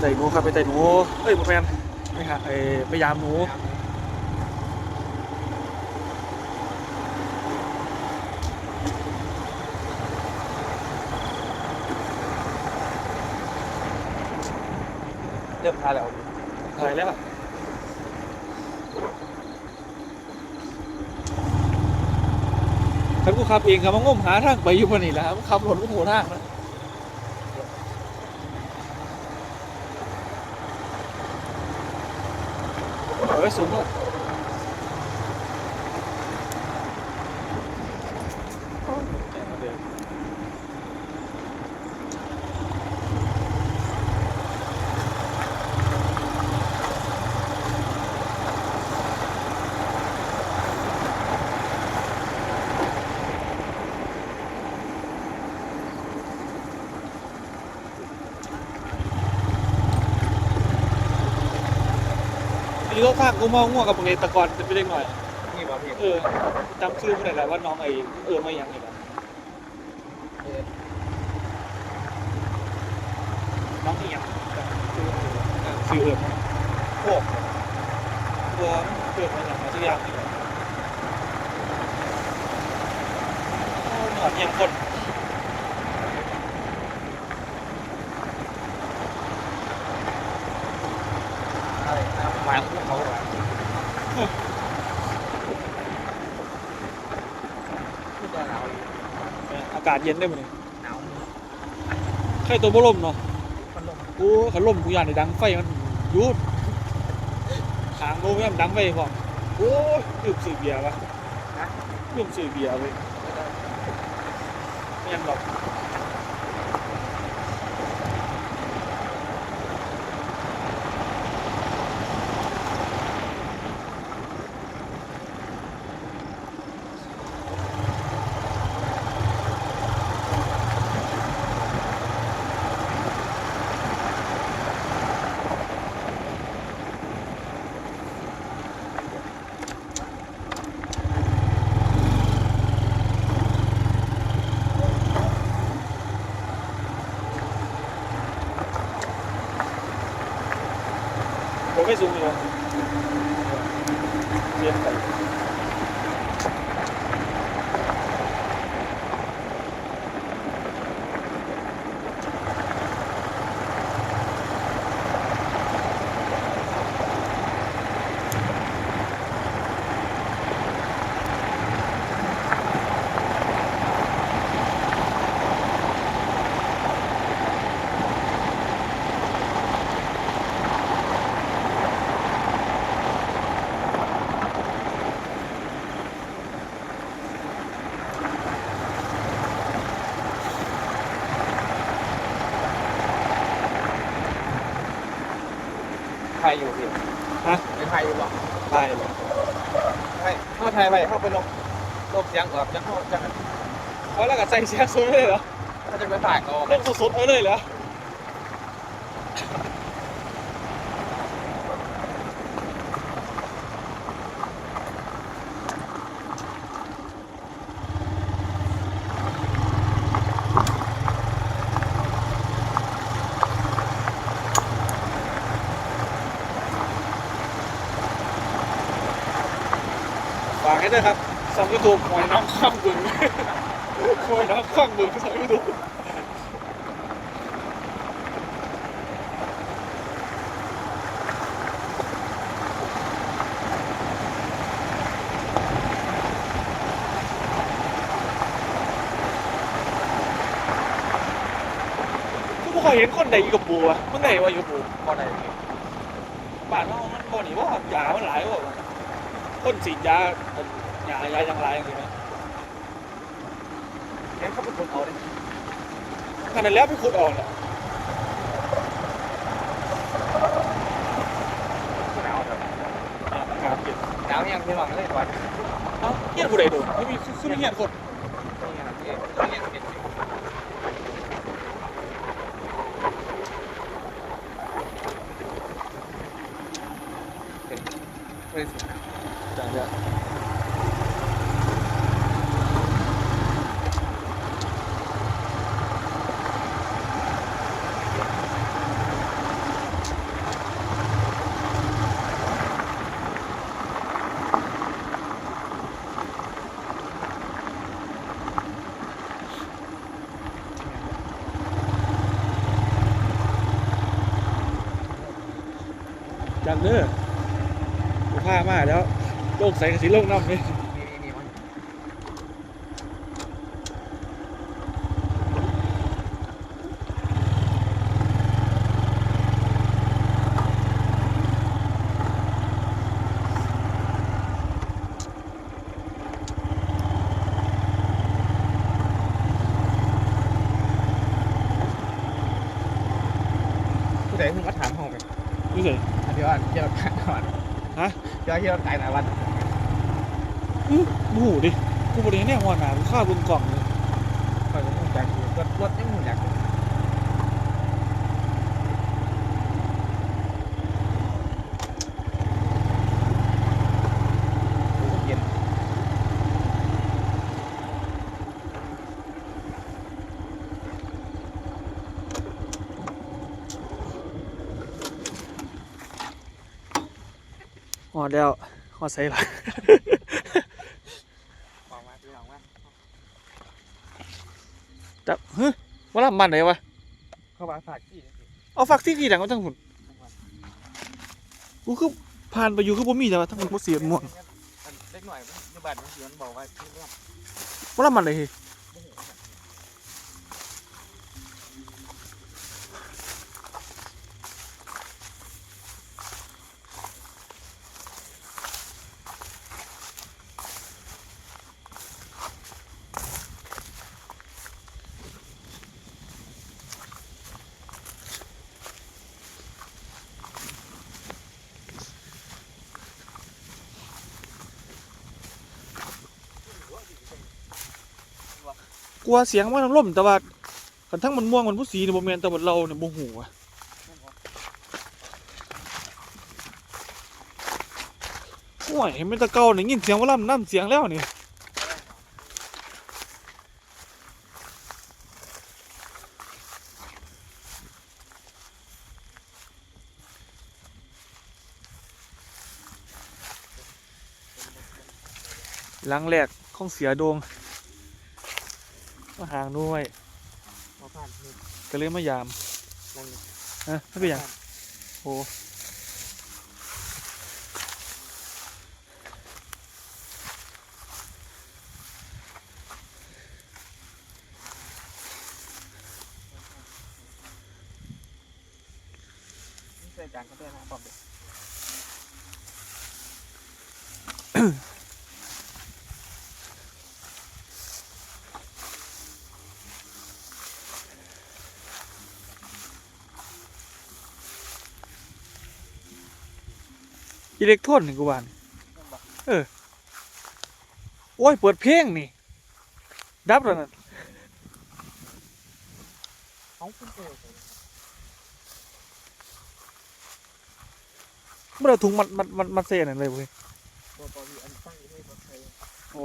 ใจหนูครับไปใจหนูเอ้ยบ่แมนไม่ค่ะเอ้ยพยายามหนูเริ่มทายแล้วทายแล้วอะคันกูขับเองครับมางมหาทางไปอยู่บนนี่แหละครับขับรถก็โหทางนะ เออสู นนี้ก็ข้างกูมองง่วงกับมึงเองแตะกอนเป็นไปได้หน่อย นี่บ่พี่เออจำชื่อไม่ได้แล้วว่าน้องไอ้เออไม่ยังไงนะน้องเอียงชื่อเออชื่อเอิญโอ้ตัวเกิดมาจากมาชื่อยางนี่แหละโอ้หนอนเอียงคน อะไรนะหมายของเขาอะ พูดได้หนาวอยู่ เนี่ยอากาศเย็นได้หมดเลยหนาวใครตัวบ่ลมเนาะมันลงกูขันลมกูอยากในดังไฟมันอยุดขางโน้มมันดังไฟพอโอ้ยลืมซื้อเบียร์วะนะลืมซื้อเบียร์ไปไม่ยังหรอก ผมไม่สูงเลยเรียนไปไทยอยู่พี่ ฮะเป็นไทยอยู่บ่ตายเลยไทยเข้าไทยไปเข้าไปลงลงเสียงแบบจะเข้าจะเพราะแล้วก็ใส่เสียงสูงเลยเหรอถ้าจะไปถ่ายก็เล่นสดๆเอาเลยเหรอฝากให้ด้วยครับสองยูทูบหอยน้ำข้ามบึงหอยน้ำข้ามบึงสองยูทูบกูบ่เคยเห็นคนใดอยู่กับปูอะเมันไหนวะอยู่กับปูพอได้พี่บ้านเรามันบ่นี่ว่ายามันหลายว่ะ คนฉีดยาเป็นยายายังหลายอย่างนี้ไหมเห็นเขาเป็นคนเอาเลยขนาดแล้วไปขุดออกเนี่ยหนาวครับครับเก็บหนาวยังพี่หวังเลยก่อนเอ้าเฮียนผู้ใดดูไม่มีคือไม่เฮียนคนนี่ไงพี่เรียนเรียนเป็นเป็นสิ จังเนี่ยจังเด้อผ้ามาแล้ว โลกใสกับสีโลกน้ำนี่นี่นี่นี่มันผู้ใดเพิ่งมาถามห้องไปรู้สึกอันเดียวอันเกี่ยวกับการนอนฮะเกี่ยวกับเกี่ยวกับการนอนวัน อื้อบูหูดิกูบริเนแน่หัวหนากูฆ่าบนกล่องเลยคอยก็มุ่งจากรถรถยังมุ่งจากอยู่โอ้โหเย็นหอดแล้วหอดใส่ละ ออกมาพี่น้องว่า จับ เฮ้ยว่าลำมันไหนวะ เข้ามาฝากที่นี่สิเอาฝักที่กี่ดังก็ทั้งหุ่นกูคือผ่านไปอยู่คือบ่มีแต่ว่าทั้งหมดบ่เสียม่วงอันเล็กหน่อยมันอยู่บ้านมันเสียนบอกว่าที่ร่วมว่าลำมันเลยเฮ้ย ลัวเสียงมันล่มแต่ว่าคันทั้งมันม่วงมันผู้สีเนี่ยบ่แม่นแต่ว่าเราเนี่ยบ่หูอะโอ้ยเห็นเป็นตะเกาเนี่ยยินเสียงว่าลำน้ำเสียงแล้วนี่หลังแรกของเสียโดง มาห่างด้วยมาผ่านนี่ก็เลยมายามนั่งอยู่ฮะไม่เป็นหยังโอ้ นี่ใส่จานก็ได้นะบอกเลย อิเล็กโทรนนี่กูว่านี่เออ โอ้ย เปิดเพลงนี่ ดับแล้วนั่นเขาคุณเจอเมื่อถุงมันมันมันมันเซ่นั่นเลยเว้ยตัวตอนนี้อันตั้งอยู่ในรถไฟโอ้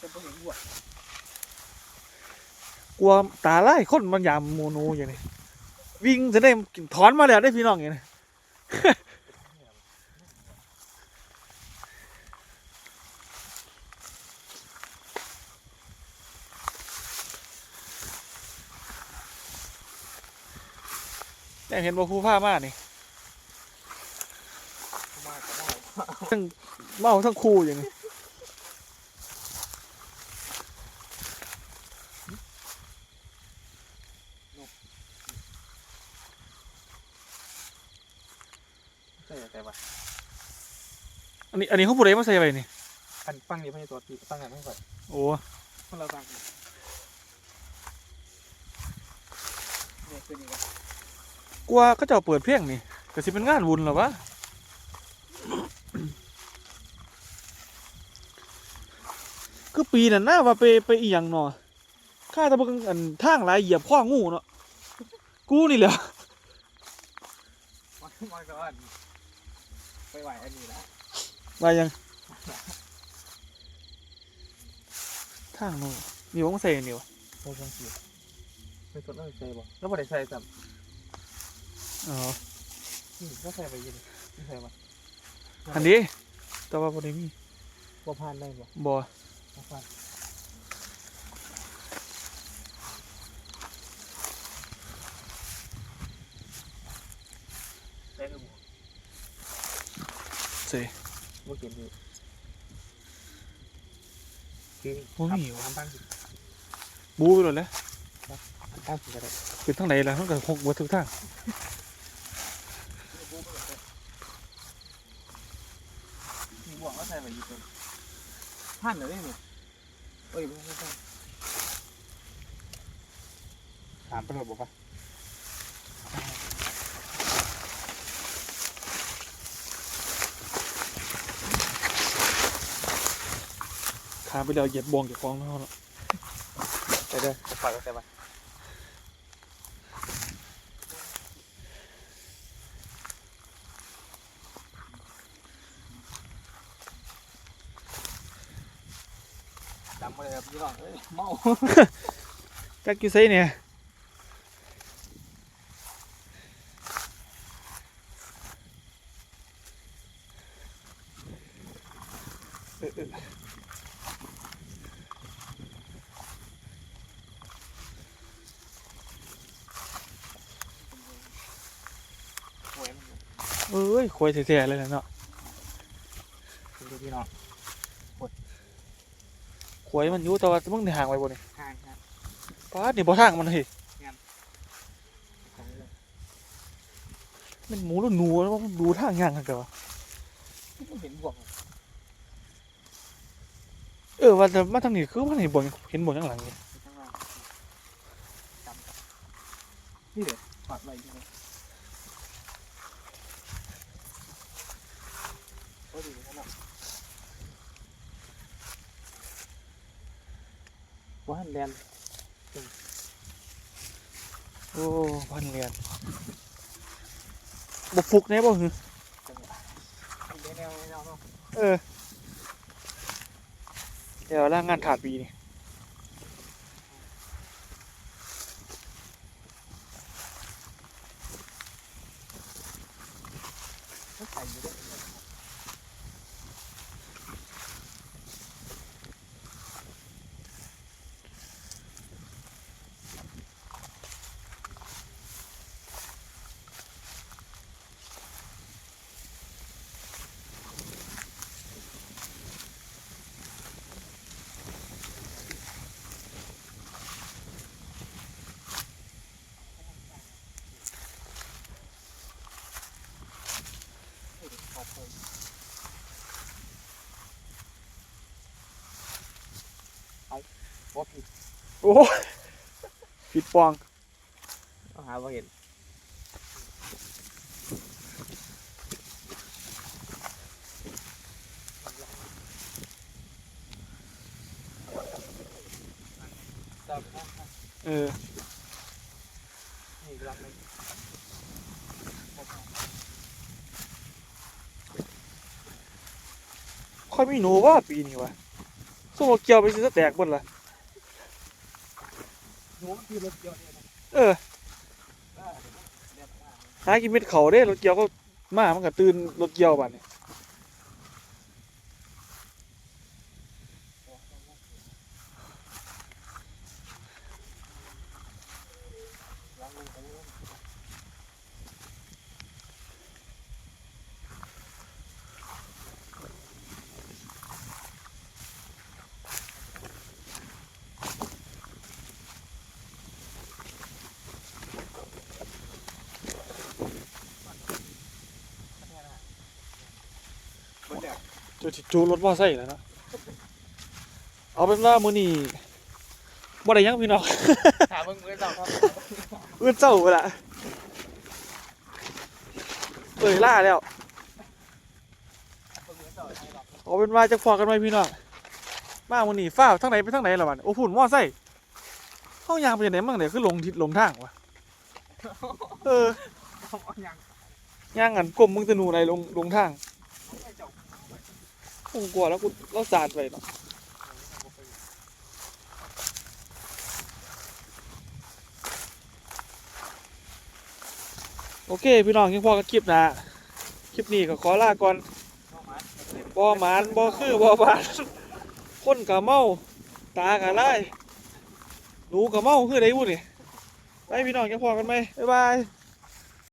จะไปเห็นหัว กลัวตาไล่คนมันยามโมโนอย่างนี้วิ่งจะได้ถอนมาแล้วได้พี่น้องอย่างนี้แต่เห็นว่าผู้ผ้ามากนี่มากก็ได้ทั้งเมาทั้งคู่อย่างนี้ ใช่แต่ว่า อั นนี้อันนี้เขาพูดอะไรมาใส่ไปนี่อันฟังนี่ไม่ใช่ตัวตีฟังกันไม่ค่อยโอ้คนเราฟังกันเนี่ยคือนี่ก็กลัวก็จะเปิดเพลงนี่แต่สิเป็นงานวุ่นเหรอวะคือปีนั้นน่าว่าไปไปอีหยังเนาะข้าแตะบกอันทางหลายเหยียบข้องูเนาะกูนี่แหละมันมันก็อันไปไหวอันนี้แหละ มายังทางโน่นมีวงเซนนี่วะโอ้ยังเสีไม่ต้สนใจบ่แล้วบ่ได้ใส่จำอ๋อนี่ก็ใส่ไปอยินไม่ใส่บ่อันนี้แต่ว่าบ่ได้มีบ่ผ่านได้บ่บ่บ่ผ่านได้บ่เซ ห็นนี่คือบ่มีวะทำบ้านสิบูไปหมดแล้วทำสิก็ได้คือทางไหนล่ะมันก็หกเบิดทุกทางมีบ่วงก็ใส่ไว้อยู่ตรงผ่านแล้วนี่เอ้ยบ่ใช่ถามตำรวจบอกว่า ขาไปแล้วเหยียบบวงเก็บของแล้วเนาะไปเด้อจะปล่อยก็ไปจำไม่ได้ครับพี่น้องเอ้ยเมา จักกี่ไซเนี่ยเออเออ โอ้ยมัน เอ้ยควยแท้ๆเลยนะเนาะคือพี่น้องควยมันอยู่แต่ว่ามึงได้ห่างไว้บ่นี่ห่างครับป้าดนี่บ่ทางมันเฮ้ยของเลยมันหมูแล้วหนูแล้วมันดูทางย่างกันเด้อวะไม่เห็นบ่วงเออว่าแต่มาทางนี้คือมันเห็นบ่วงเห็นบ่วงข้างหลังนี่ข้างล่างจำนี่เดี๋ยวฝากไว้ที่นี่โอ้ดีนะเนาะ ว่าหันแดนโอ้พันเรียนบ่ฟุกแน่บ่หือจังหวะแนวแนวแนวเนาะเออเดี๋ยวร่างงานขาดปีนี่ ว่าผิดโอ้ยผิดปองต้องหาว่าเห็นเออนี่ลำนึงค่อยมีหนูว่าปีนี้วะสู้ว่าเกี่ยวไปสิสแตกเบนละ หนูคือรถเกี่ยวเนี่ยนะเออหากินเม็ดเขาเด้รถเกี่ยวก็มามันก็ตื่นรถเกี่ยวบัดนี้ จะสิจูรถมอไซค์แล้วเนาะเอาเป็นว่ามื้อนี้บ่ได้หยังพี่น้องถามมึงมือเจ้าครับอื้อเจ้าไปละเอ้ยล่าแล้วมึงมือเจ้าใช่หรอกเอาเป็นว่าจะฟอกันไหมพี่น้องมามื้อนี้ฟ้าวทางไหนไปทางไหนล่ะบัดโอ้พุ่นมอไซค์เฮายางไปจังได๋มั่งเนี่ยคือหลงทิศหลงทางวะเออต้องเอาอย่างย่างกันกลมมึงจะหนูไหนลงลงทางเอาไปเจ้า คงกลัวแล้วกูเราสาดไปเนาะโอเค พี่น้องยังพอกับคลิปนะคลิปนี้ก็ขอลาก่อนบ่หมานบ่คือบ่บานคนกะเมา ตากะไล่หนูกะเมาคือไดบุนี่ไปพี่น้องยังพอกันไหมบ๊ายบาย